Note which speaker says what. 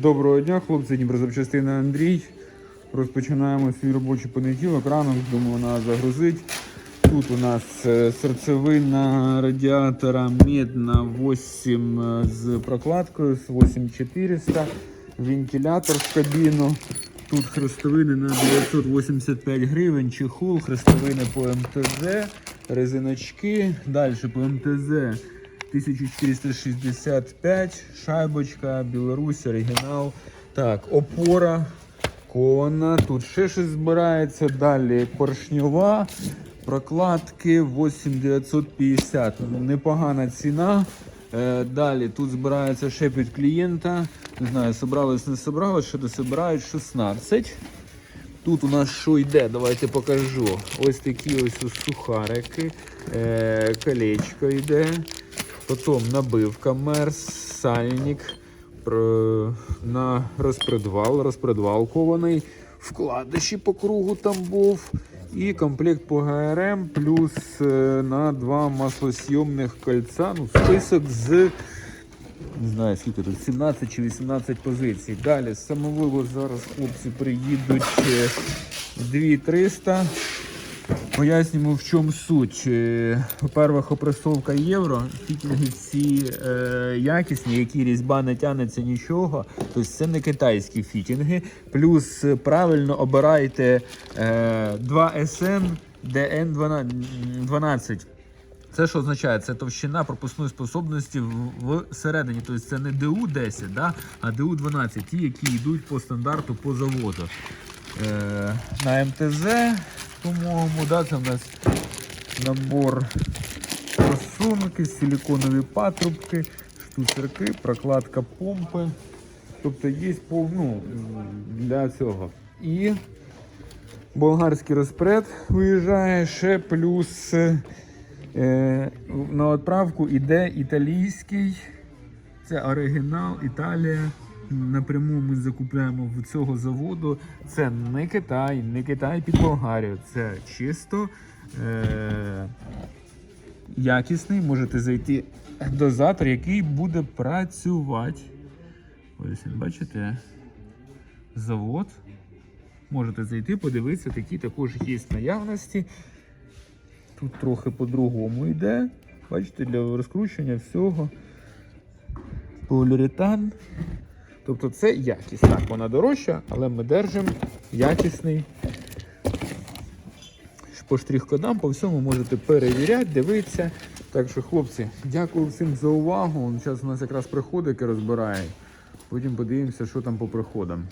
Speaker 1: Доброго дня, хлопці, Дніпрозапчастина Андрій. Розпочинаємо свій робочий понеділок. Ранок, думаю, нас загрузить. Тут у нас е, серцевина радіатора медна 8 е, з прокладкою з 8400, вентилятор в кабіну. Тут хрестовини на 985 гривень, чехол, хрестовини по МТЗ, резиночки. Далі по МТЗ 1465, шайбочка, Білорусь, оригінал. Так, опора, кона. Тут ще щось збирається. Далі поршньова, прокладки 8950. Непогана ціна. Е, Далі тут збирається ще під клієнта. Не знаю, собрались, не собрались, ще дособирають 16. Тут у нас що йде, давайте покажу. Ось такі ось сухарики, е, колечко йде. Потім набивка мерс, сальник на розпредвал, розпредвал кований, вкладиші по кругу там був. І комплект по ГРМ плюс е, на два маслосйомних кольця. Ну, список з не знаю скільки тут, 17 чи 18 позицій. Далі самовивоз зараз хлопці приїдуть е, 2300. Пояснюємо, в чому суть. По-перше, опресовка євро, фітінги всі е, якісні, які різьба не тягнеться нічого. Тобто це не китайські фітінги. Плюс е, правильно обирайте е, 2SN DN12. Це що означає? Це товщина пропускної способності всередині. Тобто це не ДУ-10, да? а ДУ-12, ті, які йдуть по стандарту по заводу. Е, на МТЗ, по-моєму, да, це в нас набор просунки, силиконові патрубки, штуцерки, прокладка помпи. Тобто є ну, для цього. І болгарський розпред виїжджає ще плюс. Е, на відправку іде італійський, це оригінал, Італія. Напряму ми закупляємо в цього заводу. Це не Китай, не Китай під Болгарію. Це чисто е- якісний. Можете зайти дозатор, який буде працювати. Ось бачите? Завод. Можете зайти, подивитися, такі також є наявності. Тут трохи по-другому йде. Бачите, для розкручення всього. Поліуретан. Тобто це якість. Так, вона дорожча, але ми держимо якісний. По штрих-кодам, по всьому можете перевіряти, дивитися. Так що, хлопці, дякую всім за увагу. Зараз у нас якраз приходики розбирають. Потім подивимося, що там по приходам.